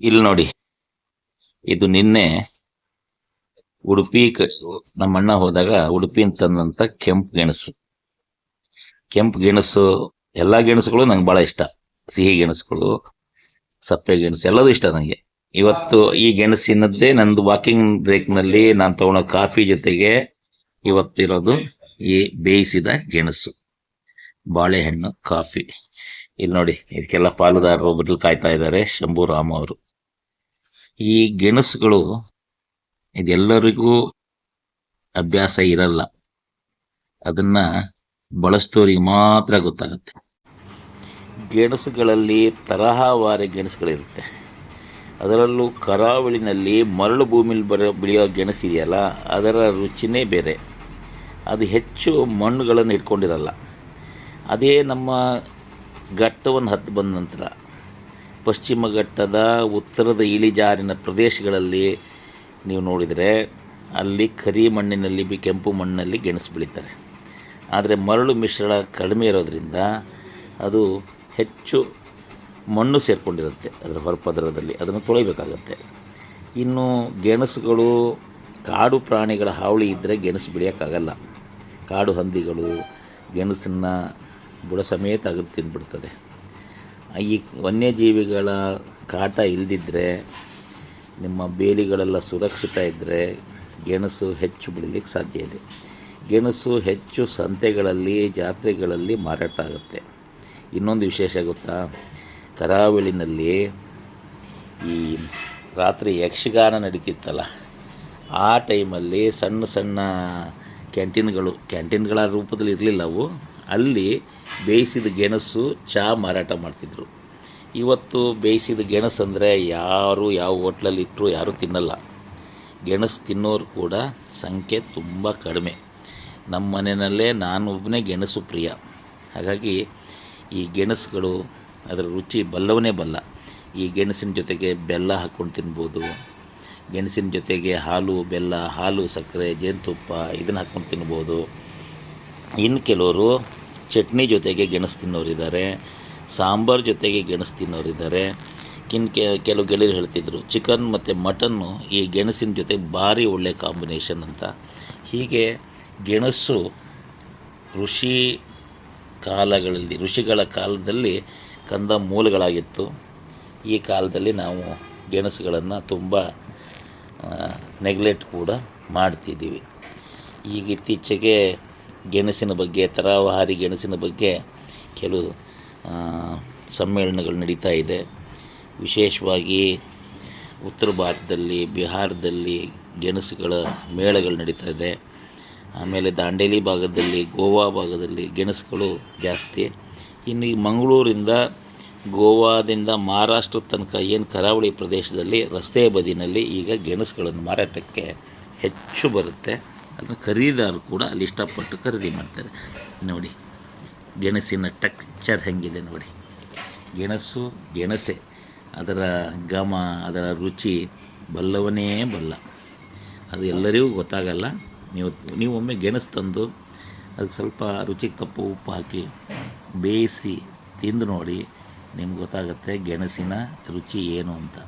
ಇಲ್ಲಿ ನೋಡಿ. ಇದು ನಿನ್ನೆ ಉಡುಪಿ ನಮ್ಮಣ್ಣ ಹೋದಾಗ ಉಡುಪಿ ತಂದಂತ ಕೆಂಪು ಗೆಣಸು. ಕೆಂಪು ಗೆಣಸು, ಎಲ್ಲಾ ಗೆಣಸುಗಳು ನಂಗೆ ಬಹಳ ಇಷ್ಟ. ಸಿಹಿ ಗೆಣಸುಗಳು, ಸಪ್ಪೆ ಗೆಣಸು, ಎಲ್ಲದೂ ಇಷ್ಟ ನನಗೆ ಇವತ್ತು ಈ ಗೆಣಸಿನದ್ದೇ ನಂದು ವಾಕಿಂಗ್ ಬ್ರೇಕ್ನಲ್ಲಿ ನಾನು ತಗೊಳ್ಳೋ ಕಾಫಿ ಜೊತೆಗೆ ಇವತ್ತಿರೋದು ಈ ಬೇಯಿಸಿದ ಗೆಣಸು. ಬಾಳೆಹಣ್ಣು, ಕಾಫಿ. ಇಲ್ಲಿ ನೋಡಿ, ಇದಕ್ಕೆಲ್ಲ ಪಾಲುದಾರರು ಒಬ್ಬರು ಕಾಯ್ತಾ ಇದ್ದಾರೆ ಶಂಭು ರಾಮ್ ಅವರು. ಈ ಗೆಣಸುಗಳು ಇದೆಲ್ಲರಿಗೂ ಅಭ್ಯಾಸ ಇರಲ್ಲ. ಅದನ್ನ ಬಳಸ್ತೋರಿಗೆ ಮಾತ್ರ ಗೊತ್ತಾಗುತ್ತೆ. ಗೆಣಸುಗಳಲ್ಲಿ ತರಹವಾರಿ ಗೆಣಸುಗಳಿರುತ್ತೆ. ಅದರಲ್ಲೂ ಕರಾವಳಿನಲ್ಲಿ ಮರಳು ಭೂಮಿಲಿ ಬರೋ, ಬೆಳೆಯೋ ಗೆಣಸು ಇದೆಯಲ್ಲ, ಅದರ ರುಚಿನೇ ಬೇರೆ. ಅದು ಹೆಚ್ಚು ಮಣ್ಣುಗಳನ್ನು ಇಟ್ಕೊಂಡಿರಲ್ಲ. ಅದೇ ನಮ್ಮ ಘಟ್ಟವನ್ನು ಹತ್ತು ಬಂದ ನಂತರ ಪಶ್ಚಿಮ ಘಟ್ಟದ ಉತ್ತರದ ಇಳಿಜಾರಿನ ಪ್ರದೇಶಗಳಲ್ಲಿ ನೀವು ನೋಡಿದರೆ ಅಲ್ಲಿ ಕರಿ ಮಣ್ಣಿನಲ್ಲಿ ಬಿ ಕೆಂಪು ಮಣ್ಣಲ್ಲಿ ಗೆಣಸು ಬೆಳೀತಾರೆ. ಆದರೆ ಮರಳು ಮಿಶ್ರಣ ಕಡಿಮೆ ಇರೋದರಿಂದ ಅದು ಹೆಚ್ಚು ಮಣ್ಣು ಸೇರಿಕೊಂಡಿರುತ್ತೆ ಅದರ ಹೊರಪದರದಲ್ಲಿ, ಅದನ್ನು ತೊಳಿಬೇಕಾಗತ್ತೆ. ಇನ್ನು ಗೆಣಸುಗಳು, ಕಾಡು ಪ್ರಾಣಿಗಳ ಹಾವಳಿ ಇದ್ದರೆ ಗೆಣಸು ಬೆಳೆಯೋಕ್ಕಾಗಲ್ಲ. ಕಾಡು ಹಂದಿಗಳು, ಗೆಣಸನ್ನು ಬುಡ ಸಮೇತ ಅಗದು ತಿಂದ್ಬಿಡ್ತದೆ. ಈ ವನ್ಯಜೀವಿಗಳ ಕಾಟ ಇಲ್ಲದಿದ್ದರೆ ನಿಮ್ಮ ಬೇಲಿಗಳೆಲ್ಲ ಸುರಕ್ಷಿತ ಇದ್ದರೆ ಗೆಣಸು ಹೆಚ್ಚು ಬೆಳೀಲಿಕ್ಕೆ ಸಾಧ್ಯ ಇದೆ. ಗೆಣಸು ಹೆಚ್ಚು ಸಂತೆಗಳಲ್ಲಿ, ಜಾತ್ರೆಗಳಲ್ಲಿ ಮಾರಾಟ ಆಗುತ್ತೆ. ಇನ್ನೊಂದು ವಿಶೇಷ ಗೊತ್ತಾ? ಕರಾವಳಿನಲ್ಲಿ ಈ ರಾತ್ರಿ ಯಕ್ಷಗಾನ ನಡೀತಿತ್ತಲ್ಲ, ಆ ಟೈಮಲ್ಲಿ ಸಣ್ಣ ಸಣ್ಣ ಕ್ಯಾಂಟೀನ್ಗಳು, ಕ್ಯಾಂಟೀನ್ಗಳ ರೂಪದಲ್ಲಿ ಇರಲಿಲ್ಲ ಅವು. ಅಲ್ಲಿ ಬೇಯಿಸಿದ ಗೆಣಸು ಚಹಾ ಮಾರಾಟ ಮಾಡ್ತಿದ್ರು. ಇವತ್ತು ಬೇಯಿಸಿದ ಗೆಣಸು ಅಂದರೆ ಯಾರು ಯಾವ ಹೋಟ್ಲಲ್ಲಿ ಇಟ್ಟರು ಯಾರೂ ತಿನ್ನಲ್ಲ. ಗೆಣಸು ತಿನ್ನೋರು ಕೂಡ ಸಂಖ್ಯೆ ತುಂಬ ಕಡಿಮೆ. ನಮ್ಮ ಮನೆಯಲ್ಲೇ ನಾನು ಒಬ್ಬನೇ ಗೆಣಸು ಪ್ರಿಯ. ಹಾಗಾಗಿ ಈ ಗೆಣಸುಗಳು ಅದರ ರುಚಿ ಬಲ್ಲವನೇ ಬಲ್ಲ. ಈ ಗೆಣಸಿನ ಜೊತೆಗೆ ಬೆಲ್ಲ ಹಾಕ್ಕೊಂಡು ತಿನ್ಬೋದು. ಗೆಣಸಿನ ಜೊತೆಗೆ ಹಾಲು, ಬೆಲ್ಲ, ಹಾಲು, ಸಕ್ಕರೆ, ಜೇನುತುಪ್ಪ ಇದನ್ನು ಹಾಕ್ಕೊಂಡು ತಿನ್ಬೋದು. ಇನ್ನು ಕೆಲವರು ಚಟ್ನಿ ಜೊತೆಗೆ ಗೆಣಸು ತಿನ್ನೋರಿದ್ದಾರೆ ಸಾಂಬಾರು ಜೊತೆಗೆ ಗೆಣಸು ತಿನ್ನೋರಿದ್ದಾರೆ ಕಿನ್ ಕೆಲವು ಗೆಳೆಯರು ಹೇಳ್ತಿದ್ರು, ಚಿಕನ್ ಮತ್ತು ಮಟನ್ನು ಈ ಗೆಣಸಿನ ಜೊತೆ ಭಾರಿ ಒಳ್ಳೆಯ ಕಾಂಬಿನೇಷನ್ ಅಂತ. ಹೀಗೆ ಗೆಣಸು ಋಷಿ ಕಾಲಗಳಲ್ಲಿ, ಋಷಿಗಳ ಕಾಲದಲ್ಲಿ ಕಂದ ಮೂಲಗಳಾಗಿತ್ತು. ಈ ಕಾಲದಲ್ಲಿ ನಾವು ಗೆಣಸುಗಳನ್ನು ತುಂಬ ನೆಗ್ಲೆಕ್ಟ್ ಕೂಡ ಮಾಡ್ತಿದ್ದೀವಿ. ಈಗ ಇತ್ತೀಚೆಗೆ ಗೆಣಸಿನ ಬಗ್ಗೆ, ತರಾವಹಾರಿ ಗೆಣಸಿನ ಬಗ್ಗೆ ಕೆಲವು ಸಮ್ಮೇಳನಗಳು ನಡೀತಾ ಇದೆ. ವಿಶೇಷವಾಗಿ ಉತ್ತರ ಭಾರತದಲ್ಲಿ, ಬಿಹಾರದಲ್ಲಿ ಗೆಣಸುಗಳ ಮೇಳಗಳು ನಡೀತಾ ಇದೆ. ಆಮೇಲೆ ದಾಂಡೇಲಿ ಭಾಗದಲ್ಲಿ, ಗೋವಾ ಭಾಗದಲ್ಲಿ ಗೆಣಸುಗಳು ಜಾಸ್ತಿ. ಇನ್ನು ಈ ಮಂಗಳೂರಿಂದ, ಗೋವಾದಿಂದ ಮಹಾರಾಷ್ಟ್ರ ತನಕ ಏನು ಕರಾವಳಿ ಪ್ರದೇಶದಲ್ಲಿ ರಸ್ತೆ ಬದಿನಲ್ಲಿ ಈಗ ಗೆಣಸುಗಳನ್ನು ಮಾರಾಟಕ್ಕೆ ಹೆಚ್ಚು ಬರುತ್ತೆ. ಅದನ್ನು ಖರೀದಾರು ಕೂಡ ಅಲ್ಲಿ ಇಷ್ಟಪಟ್ಟು ಖರೀದಿ ಮಾಡ್ತಾರೆ. ನೋಡಿ, ಗೆಣಸಿನ ಟೆಕ್ಚರ್ ಹೆಂಗಿದೆ ನೋಡಿ. ಗೆಣಸು, ಗೆಣಸೆ, ಅದರ ಘಮ, ಅದರ ರುಚಿ ಬಲ್ಲವನೇ ಬಲ್ಲ. ಅದು ಎಲ್ಲರಿಗೂ ಗೊತ್ತಾಗಲ್ಲ. ನೀವು ನೀವು ಒಮ್ಮೆ ಗೆಣಸು ತಂದು ಅದಕ್ಕೆ ಸ್ವಲ್ಪ ರುಚಿಗೆ ತಪ್ಪು ಉಪ್ಪು ಹಾಕಿ ಬೇಯಿಸಿ ತಿಂದು ನೋಡಿ, ನಿಮ್ಗೆ ಗೊತ್ತಾಗುತ್ತೆ ಗೆಣಸಿನ ರುಚಿ ಏನು ಅಂತ.